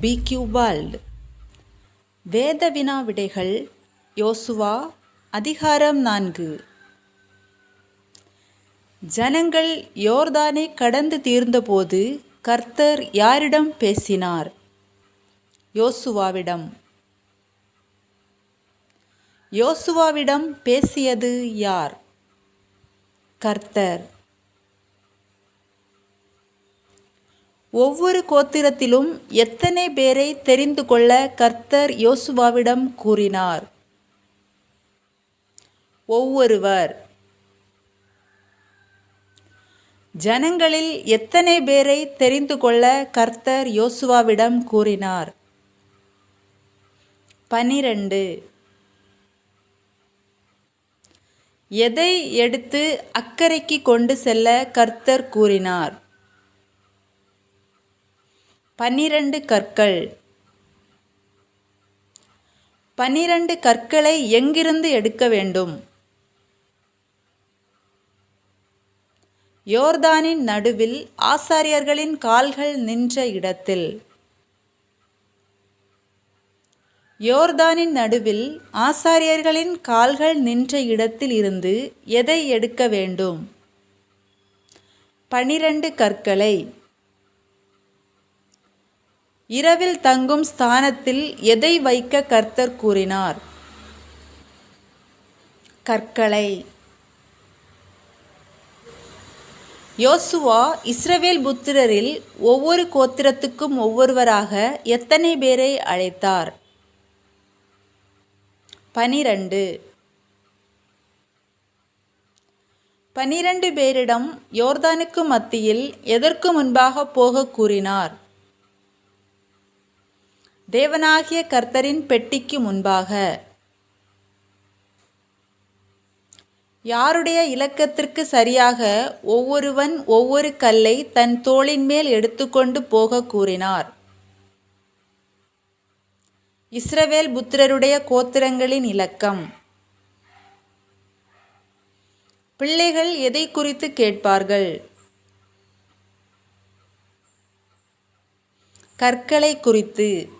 பிக்யூ world வேத வினா விடைகள் யோசுவா அதிகாரம் நான்கு. ஜனங்கள் யோர்தானை கடந்து தீர்ந்தபோது கர்த்தர் யாரிடம் பேசினார்? யோசுவாவிடம். யோசுவாவிடம் பேசியது யார்? கர்த்தர். ஒவ்வொரு கோத்திரத்திலும் எத்தனை பேரை தெரிந்து கொள்ள கர்த்தர் யோசுவாவிடம் கூறினார்? ஒவ்வொருவர். ஜனங்களில் எத்தனை பேரை தெரிந்து கொள்ள கர்த்தர் யோசுவாவிடம் கூறினார்? பனிரெண்டு. எதை எடுத்து அக்கறைக்கு கொண்டு செல்ல கர்த்தர் கூறினார்? பன்னிரண்டு கற்கள். பன்னிரண்டு கற்களை எங்கிருந்து எடுக்க வேண்டும்? யோர்தானின் நடுவில் ஆசாரியர்களின் கால்கள் நின்ற இடத்தில். யோர்தானின் நடுவில் ஆசாரியர்களின் கால்கள் நின்ற இடத்தில் இருந்து எதை எடுக்க வேண்டும்? பனிரண்டு கற்களை. இரவில் தங்கும் ஸ்தானத்தில் எதை வைக்க கர்த்தர் கூறினார்? கற்களை. யோசுவா இஸ்ரவேல் புத்திரரில் ஒவ்வொரு கோத்திரத்துக்கும் ஒவ்வொருவராக எத்தனை பேரை அழைத்தார்? பனிரண்டு. பனிரண்டு பேரிடம் யோர்தானுக்கு மத்தியில் எதற்கு முன்பாக போக கூறினார்? தேவனாகிய கர்த்தரின் பெட்டிக்கு முன்பாக. யாருடைய இலக்கத்திற்கு சரியாக ஒவ்வொருவன் ஒவ்வொரு கல்லை தன் தோளின் மேல் எடுத்துக்கொண்டு போக கூறினார். இஸ்ரவேல் புத்திரருடைய கோத்திரங்களின் இலக்கம். பிள்ளைகள் எதை குறித்து கேட்பார்கள்? கற்களை குறித்து.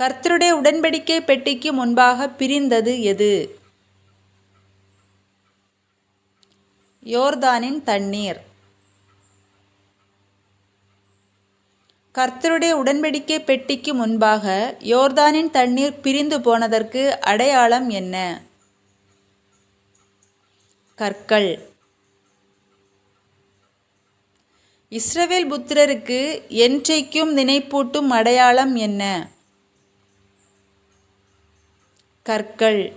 கர்த்தருடைய உடன்படிக்கை பெட்டிக்கு முன்பாக பிரிந்தது எது? யோர்தானின் தண்ணீர். கர்த்தருடைய உடன்படிக்கை பெட்டிக்கு முன்பாக யோர்தானின் தண்ணீர் பிரிந்து போனதற்கு அடையாளம் என்ன? கற்கள். இஸ்ரவேல் புத்திரருக்கு என்றைக்கும் நினைப்பூட்டும் அடையாளம் என்ன? கற்கள்.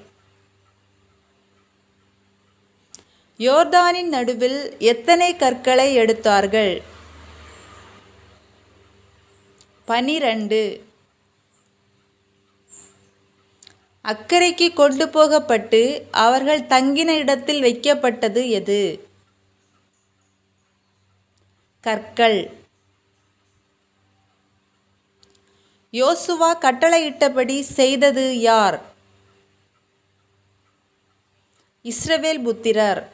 யோர்தானின் நடுவில் எத்தனை கற்களை எடுத்தார்கள்? பனிரண்டு. அக்கறைக்கு கொண்டு போகப்பட்டு அவர்கள் தங்கின இடத்தில் வைக்கப்பட்டது எது? கற்கள். யோசுவா கட்டளையிட்டபடி செய்தது யார்? இஸ்ரவேல் புத்திரர்.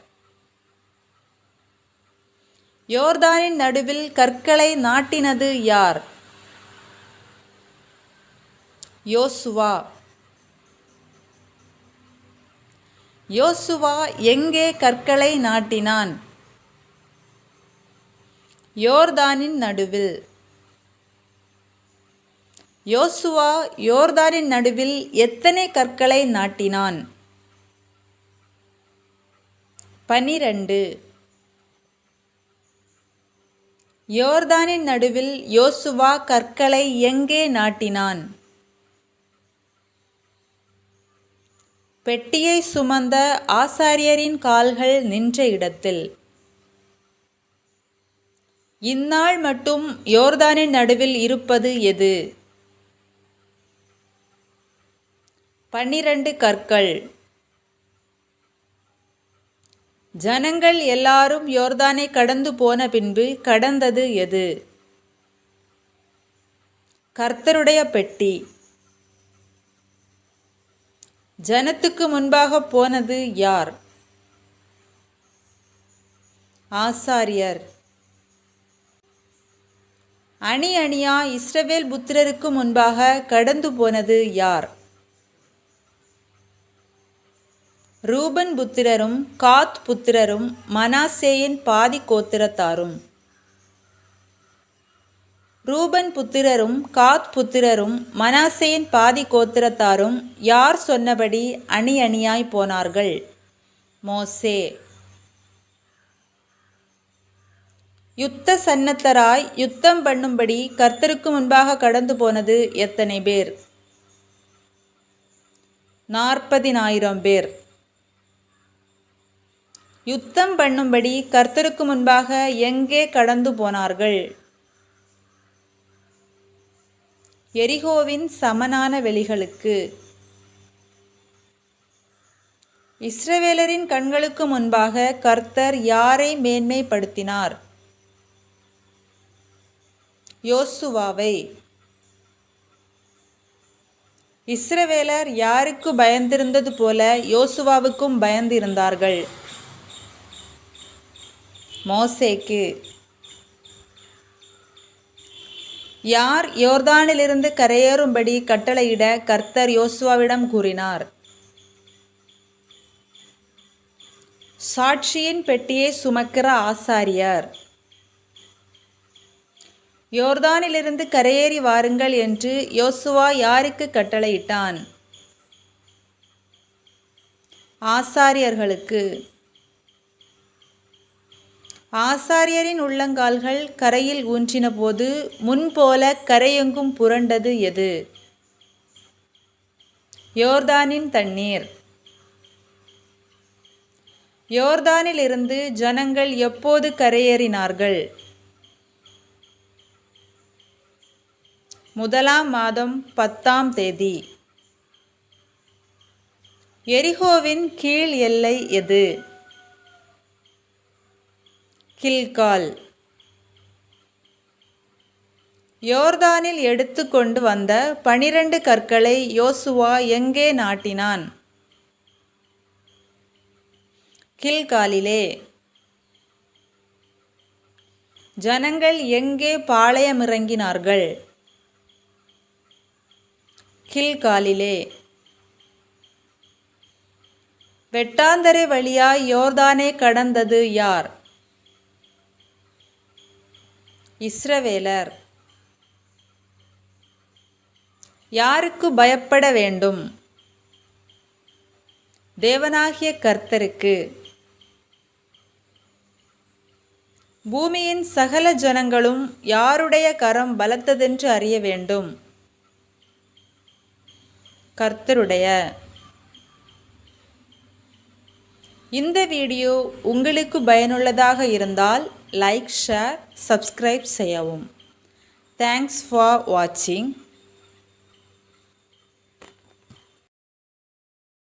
யோர்தானின் நடுவில் கற்களை நாட்டினது யார்? யோசுவா. யோசுவா எங்கே கற்களை நாட்டினான்? யோர்தானின் நடுவில். யோசுவா யோர்தானின் நடுவில் எத்தனை கற்களை நாட்டினான்? பனிரண்டு. யோர்தானின் நடுவில் யோசுவா கற்களை எங்கே நாட்டினான்? பெட்டியை சுமந்த ஆசாரியரின் கால்கள் நின்ற இடத்தில். இந்நாள் மட்டும் யோர்தானின் நடுவில் இருப்பது எது? பன்னிரண்டு கற்கள். ஜனங்கள் எல்லாரும் யோர்தானை கடந்து போன பின்பு கடந்தது எது? கர்த்தருடைய பெட்டி. ஜனத்துக்கு முன்பாக போனது யார்? ஆசாரியர். அணி அணியா இஸ்ரவேல் புத்திரருக்கு முன்பாக கடந்து போனது யார்? ரூபன் புத்திரரும் காத் புத்திரரும் மனாசேயின் பாதி கோத்திரத்தாரும். ரூபன் புத்திரரும் காத் புத்திரரும் மனாசேயின் பாதி கோத்திரத்தாரும் யார் சொன்னபடி அணி அணியாய் போனார்கள்? மோசே. யுத்த சன்னத்தராய் யுத்தம் பண்ணும்படி கர்த்தருக்கு முன்பாக கடந்து போனது எத்தனை பேர்? நாற்பதினாயிரம் பேர். யுத்தம் பண்ணும்படி கர்த்தருக்கு முன்பாக எங்கே கடந்து போனார்கள்? எரிகோவின் சமனான வெளிகளுக்கு. இஸ்ரவேலரின் கண்களுக்கு முன்பாக கர்த்தர் யாரை மேன்மைப்படுத்தினார்? யோசுவாவை. இஸ்ரவேலர் யாருக்கு பயந்திருந்தது போல யோசுவாவுக்கும் பயந்திருந்தார்கள். மோசேக்கு. யார் யோர்தானிலிருந்து கரையேறும்படி கட்டளையிட கர்த்தர் யோசுவாவிடம் கூறினார். சாட்சியின் பெட்டியை சுமக்கிற ஆசாரியார். யோர்தானிலிருந்து கரையேறி வாருங்கள் என்று யோசுவா யாருக்கு கட்டளையிட்டான்? ஆசாரியர்களுக்கு. ஆசாரியரின் உள்ளங்கால்கள் கரையில் ஊன்றினபோது முன்போல கரையெங்கும் புரண்டது எது? யோர்தானின் தண்ணீர். யோர்தானிலிருந்து ஜனங்கள் எப்போது கரையேறினார்கள்? முதலாம் மாதம் பத்தாம் தேதி. எரிகோவின் கீழ் எல்லை எது? கில்கால். யோர்தானில் எடுத்து கொண்டு வந்த பனிரெண்டு கற்களை யோசுவா எங்கே நாட்டினான்? கில்காலிலே. ஜனங்கள் எங்கே பாளையமிறங்கினார்கள்? கில்காலிலே. வெட்டாந்தரை வழியாய் யோர்தானே கடந்தது யார்? இஸ்ரவேலர். யாருக்கு பயப்பட வேண்டும்? தேவனாகிய கர்த்தருக்கு. பூமியின் சகல ஜனங்களும் யாருடைய கரம் பலத்ததென்று அறிய வேண்டும்? கர்த்தருடைய. இந்த வீடியோ உங்களுக்கு பயனுள்ளதாக இருந்தால் லைக் ஷேர் சப்ஸ்கிரைப் செய்யவும். தேங்க்ஸ் ஃபார் வாட்சிங்